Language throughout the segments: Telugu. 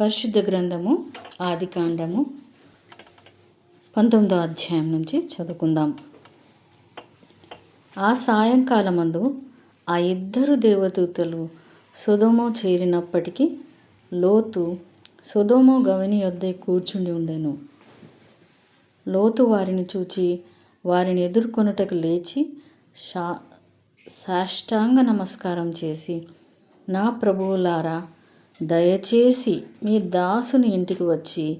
పరిశుద్ధ గ్రంథము ఆది కాండము పంతొమ్మిదో అధ్యాయం నుంచి చదువుకుందాం. ఆ సాయంకాలమందు ఆ ఇద్దరు దేవదూతలు సొదొమ చేరినప్పటికీ లోతు సుధమో గవని యొద్దే కూర్చుండి ఉండెను. లోతు వారిని చూచి వారిని ఎదుర్కొనుటకు లేచి షా సాష్టాంగ నమస్కారం చేసి నా ప్రభువులారా దయచేసి మీ దాసుని ఇంటికి వచ్చి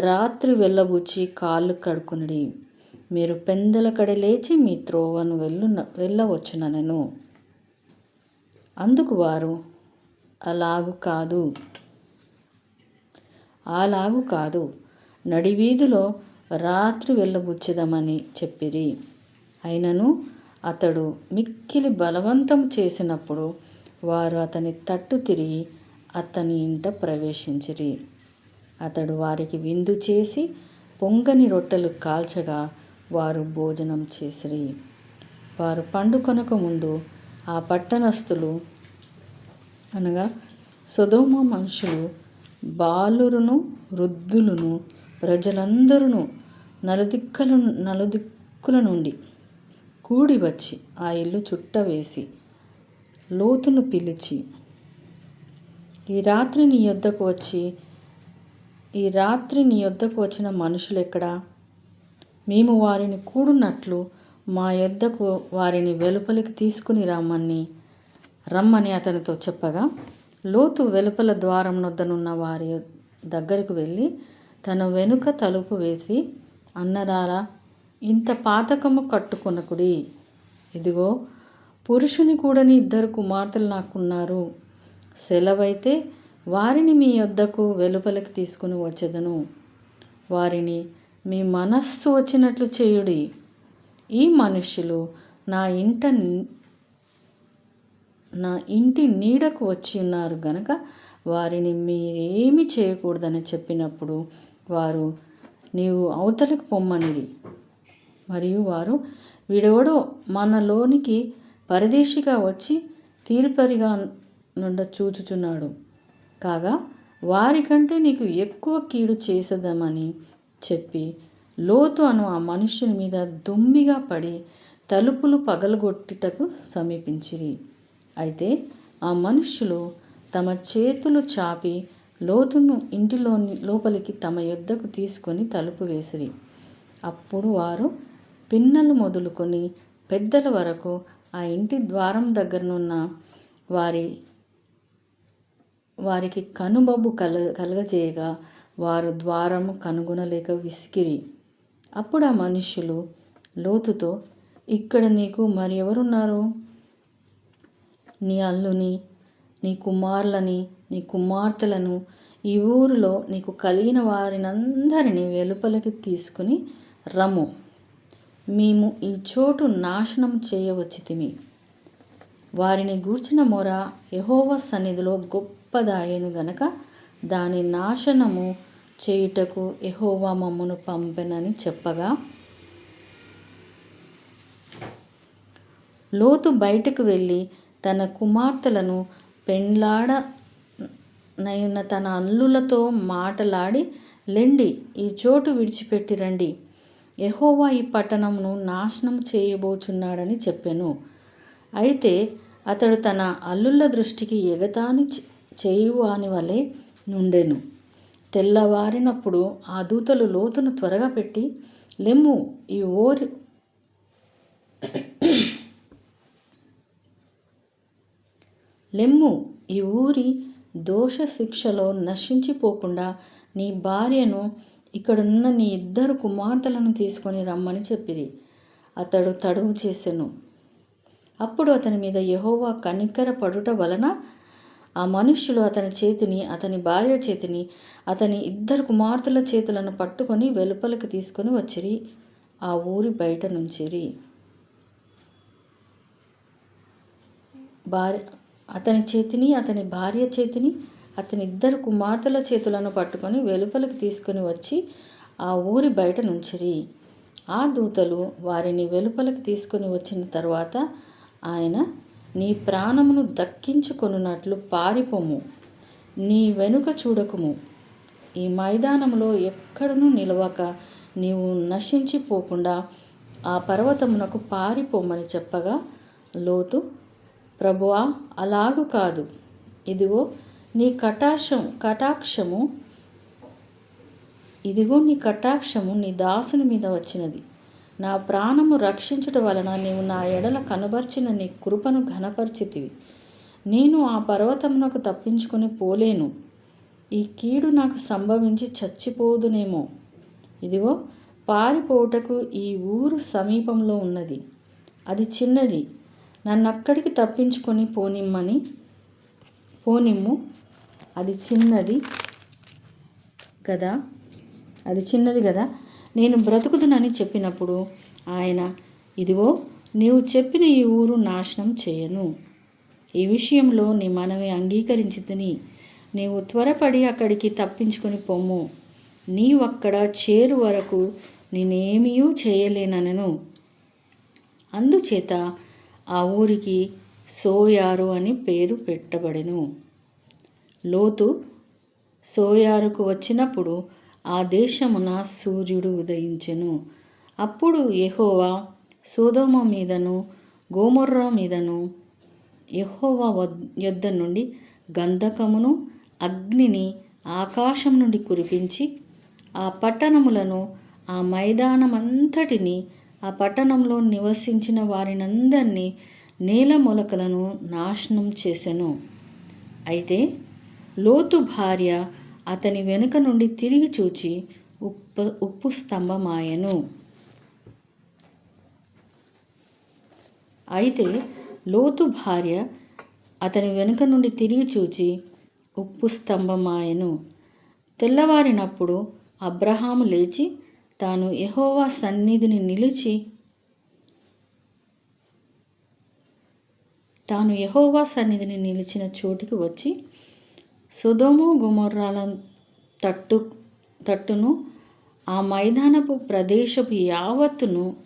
రాత్రి వెళ్ళబుచ్చి కాళ్ళు కడుక్కునుడి. మీరు పెందల కడ లేచి మీ త్రోవను వెళ్ళు వెళ్ళవచ్చునను అందుకు వారు అలాగు కాదు. అలాగు కాదు. నడివీధిలో రాత్రి వెళ్ళబుచ్చెదమని చెప్పిరి. అయినను అతడు మిక్కిలి బలవంతం చేసినప్పుడు వారు అతని తట్టు తిరిగి అతని ఇంట ప్రవేశించిరి. అతడు వారికి విందు చేసి పొంగని రొట్టెలు కాల్చగా వారు భోజనం చేసిరి. వారు పండుకొనక ముందు ఆ పట్టణస్థులు అనగా సుధోమ మనుషులు బాలురును వృద్ధులను ప్రజలందరూ నలుదిక్కలు నలుదిక్కుల నుండి కూడి వచ్చి ఆ ఇల్లు చుట్టవేసి లోతును పిలిచి ఈ రాత్రి నీ యొద్దకు వచ్చి ఈ రాత్రి నీ యొద్దకు వచ్చిన మనుషులు ఎక్కడా? మేము వారిని కూడున్నట్లు మా యొద్దకు వారిని వెలుపలికి తీసుకుని రమ్మని రమ్మని అతనితో చెప్పగా లోతు వెలుపల ద్వారం వద్దనున్న వారి దగ్గరకు వెళ్ళి తన వెనుక తలుపు వేసి అన్నరారా ఇంత పాతకము కట్టుకొనకుడి. ఇదిగో పురుషుని కూడని ఇద్దరు కుమార్తెలు నాకున్నారు. సెలవైతే వారిని మీ యొద్దకు వెలుపలికి తీసుకుని వచ్చేదను. వారిని మీ మనస్సు వచ్చినట్లు చేయుడి. ఈ మనుష్యులు నా ఇంట నా ఇంటి నీడకు వచ్చి ఉన్నారు గనక వారిని మీరేమి చేయకూడదని చెప్పినప్పుడు వారు నీవు అవతలకు పొమ్మనిది మరియు వారు వీడెవడో మనలోనికి పరదేశిగా వచ్చి తీర్పరిగా నుండ చూచుచున్నాడు. కాగా వారికంటే నీకు ఎక్కువ కీడు చేసేదామని చెప్పి లోతు అను ఆ మనుష్యుని మీద దుమ్మిగా పడి తలుపులు పగలగొట్టుటకు సమీపించిరి. అయితే ఆ మనుష్యులు తమ చేతులు చాపి లోతును ఇంటిలోని లోపలికి తమ యొద్దకు తీసుకొని తలుపు వేసిరి. అప్పుడు వారు పిన్నలు మొదలుకొని పెద్దల వరకు ఆ ఇంటి ద్వారం దగ్గరనున్న వారి వారికి కనుబొబ్బు కల కలగజేయగా వారు ద్వారము కనుగొనలేక విసిగిరి అప్పుడు ఆ మనుషులు లోతుతో ఇక్కడ నీకు మరి ఎవరున్నారు? నీ అల్లుని నీ కుమారులని నీ కుమార్తెలను ఈ ఊరిలో నీకు కలిగిన వారినందరినీ వెలుపలికి తీసుకుని రమ్ము. మేము ఈ చోటు నాశనం చేయవచ్చితిమి. వారిని గూర్చిన మొర యహోవ సన్నిధిలో గొప్పదాయను గనక దాని నాశనము చేయుటకు ఎహోవా మమ్మను పంపెనని చెప్పగా లోతు బయటకు వెళ్ళి తన కుమార్తెలను పెండ్లాడ నయున్న తన అల్లులతో మాటలాడి లెండి ఈ చోటు విడిచిపెట్టి రండి. ఎహోవా ఈ పట్టణంను నాశనం చేయబోచున్నాడని చెప్పాను. అయితే అతడు తన అల్లుల దృష్టికి ఎగతాని చేయువాని వలె నుండెను. తెల్లవారినప్పుడు ఆ దూతలు లోతును త్వరగా పెట్టి లెమ్ము ఈ ఓరి లెమ్ము ఈ ఊరి దోష శిక్షలో నశించిపోకుండా నీ భార్యను ఇక్కడున్న నీ ఇద్దరు కుమార్తెలను తీసుకొని రమ్మని చెప్పింది అతడు తడువు చేసెను. అప్పుడు అతని మీద యహోవా కనికర పడుట వలన ఆ మనుష్యులు అతని చేతిని అతని భార్య చేతిని అతని ఇద్దరు కుమార్తెల చేతులను పట్టుకొని వెలుపలికి తీసుకొని వచ్చిరి. ఆ ఊరి బయట నుంచిరి. భార్య అతని చేతిని అతని భార్య చేతిని అతని ఇద్దరు కుమార్తెల చేతులను పట్టుకొని వెలుపలికి తీసుకుని వచ్చి ఆ ఊరి బయట నుంచిరి. ఆ దూతలు వారిని వెలుపలికి తీసుకొని వచ్చిన తర్వాత ఆయన నీ ప్రాణమును దక్కించుకొనున్నట్లు పారిపోము. నీ వెనుక చూడకుము. ఈ మైదానంలో ఎక్కడనూ నిలవక నీవు నశించిపోకుండా ఆ పర్వతమునకు పారిపోమని చెప్పగా లోతు ప్రభువా అలాగు కాదు. ఇదిగో నీ కటాక్షం కటాక్షము ఇదిగో నీ కటాక్షము నీ దాసుని మీద వచ్చినది. నా ప్రాణము రక్షించుట వలన నీవు నా ఎడల కనబర్చిన నీ కృపను ఘనపరిచితివి. నేను ఆ పర్వతమునకు తప్పించుకొని పోలేను. ఈ కీడు నాకు సంభవించి చచ్చిపోదునేమో. ఇదిగో పారిపోవుటకు ఈ ఊరు సమీపంలో ఉన్నది. అది చిన్నది. నన్నక్కడికి తప్పించుకొని పోనిమ్మని పోనిమ్ము. అది చిన్నది కదా అది చిన్నది కదా నేను బ్రతుకుదునని చెప్పినప్పుడు ఆయన ఇదిగో నీవు చెప్పిన ఈ ఊరు నాశనం చేయను. ఈ విషయంలో నీ మనవి అంగీకరించితిని. నీవు త్వరపడి అక్కడికి తప్పించుకొని పొమ్ము నీవక్కడ చేరు వరకు నేనేమీ చేయలేనను అందుచేత ఆ ఊరికి సోయారు అని పేరు పెట్టబడెను. లోతు సోయారుకు వచ్చినప్పుడు ఆ దేశమున సూర్యుడు ఉదయించెను. అప్పుడు యహోవా సోదోమ మీదను గోమొర్రా మీదను యహోవా యొద్ద నుండి గంధకమును అగ్నిని ఆకాశం నుండి కురిపించి ఆ పట్టణములను ఆ మైదానమంతటిని ఆ పట్టణంలో నివసించిన వారినందరినీ నేల మొలకలను నాశనం చేసెను. అయితే లోతు భార్య అతని వెనుక నుండి తిరిగి చూచి ఉప్పు ఉప్పు స్తంభమాయను. అయితే లోతు భార్య అతని వెనుక నుండి తిరిగి చూచి ఉప్పు స్తంభమాయను. తెల్లవారినప్పుడు అబ్రహాము లేచి తాను యహోవా సన్నిధిని నిలిచి తాను యహోవా సన్నిధిని నిలిచిన చోటికి వచ్చి సుధోము గుమర్రాల తట్టు తట్టును ఆ మైదానపు ప్రదేశపు యావత్తును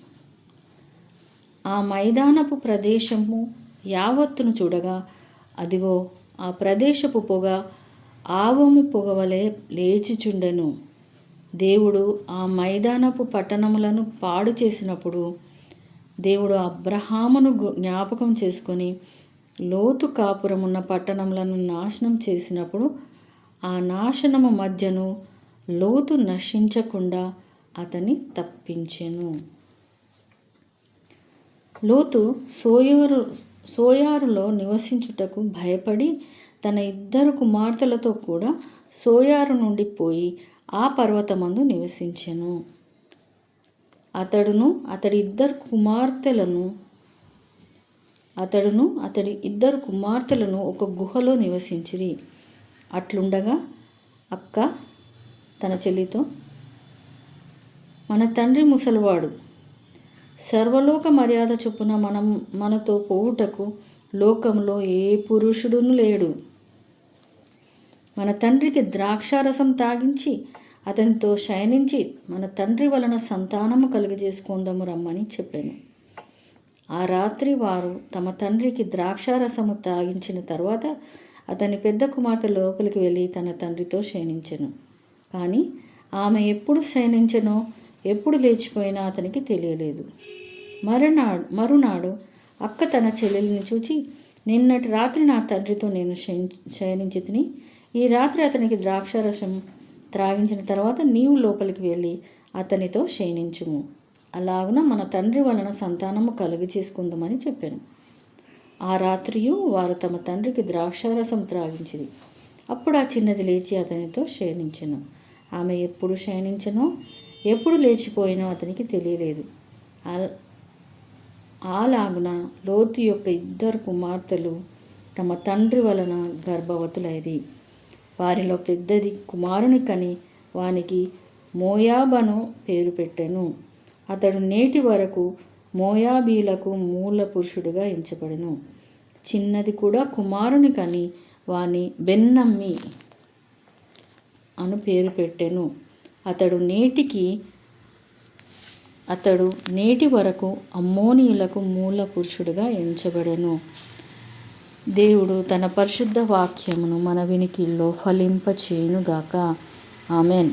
ఆ మైదానపు ప్రదేశము యావత్తును చూడగా అదిగో ఆ ప్రదేశపు పొగ ఆవము పొగవలే లేచిచుండెను. దేవుడు ఆ మైదానపు పట్టణములను పాడు చేసినప్పుడు దేవుడు అబ్రహామును గు- జ్ఞాపకం చేసుకొని లోతు కాపురమున్న పట్టణములను నాశనం చేసినప్పుడు ఆ నాశనము మధ్యను లోతు నశించకుండా అతని తప్పించెను. లోతు సోయారు సోయారులో నివసించుటకు భయపడి తన ఇద్దరు కుమార్తెలతో కూడా సోయారు నుండి పోయి ఆ పర్వతమందు నివసించెను. అతడును అతడి ఇద్దరు కుమార్తెలను అతడును అతడి ఇద్దరు కుమార్తెలను ఒక గుహలో నివసించిరి. అట్లుండగా అక్క తన చెల్లితో మన తండ్రి ముసలివాడు. సర్వలోక మర్యాద చొప్పున మనం మనతో పోవుటకు లోకంలో ఏ పురుషుడును లేడు. మన తండ్రికి ద్రాక్షారసం తాగించి అతనితో శయనించి మన తండ్రి వలన సంతానము కలుగజేసుకుందాము రమ్మని చెప్పాను. ఆ రాత్రి వారు తమ తండ్రికి ద్రాక్షారసము తాగించిన తర్వాత అతని పెద్ద కుమార్తె లోపలికి వెళ్ళి తన తండ్రితో శయనించెను. కానీ ఆమె ఎప్పుడు శయనించెనో ఎప్పుడు లేచిపోయినా అతనికి తెలియలేదు. మరునాడు మరునాడు అక్క తన చెల్లెలిని చూచి నిన్నటి రాత్రి నా తండ్రితో నేను శయన్- శయనించి తిని ఈ రాత్రి అతనికి ద్రాక్షారసం త్రాగించిన తర్వాత నీవు లోపలికి వెళ్ళి అతనితో శయనించుము. అలాగున మన తండ్రి వలన సంతానము కలుగు చేసుకుందామని చెప్పాను. ఆ రాత్రియు వారు తమ తండ్రికి ద్రాక్షారసం త్రాగించింది అప్పుడు ఆ చిన్నది లేచి అతనితో శయనించెను. ఆమె ఎప్పుడు శయనించనో ఎప్పుడు లేచిపోయినో అతనికి తెలియలేదు. అలాగున లోతు యొక్క ఇద్దరు కుమార్తెలు తమ తండ్రి వలన గర్భవతులైరి. వారిలో పెద్దది కుమారుని కని వానికి మోయాబను పేరు పెట్టాను. అతడు నేటి వరకు మోయాబీలకు మూల పురుషుడిగా ఎంచబడను. చిన్నది కూడా కుమారుని కని వాని బెన్నమ్మి అను పేరు పెట్టెను. అతడు నేటికి అతడు నేటి వరకు అమ్మోనీయులకు మూల పురుషుడిగా ఎంచబడెను. దేవుడు తన పరిశుద్ధ వాక్యమును మన వినికిల్లో ఫలింపచేయునుగాక. ఆమెన్.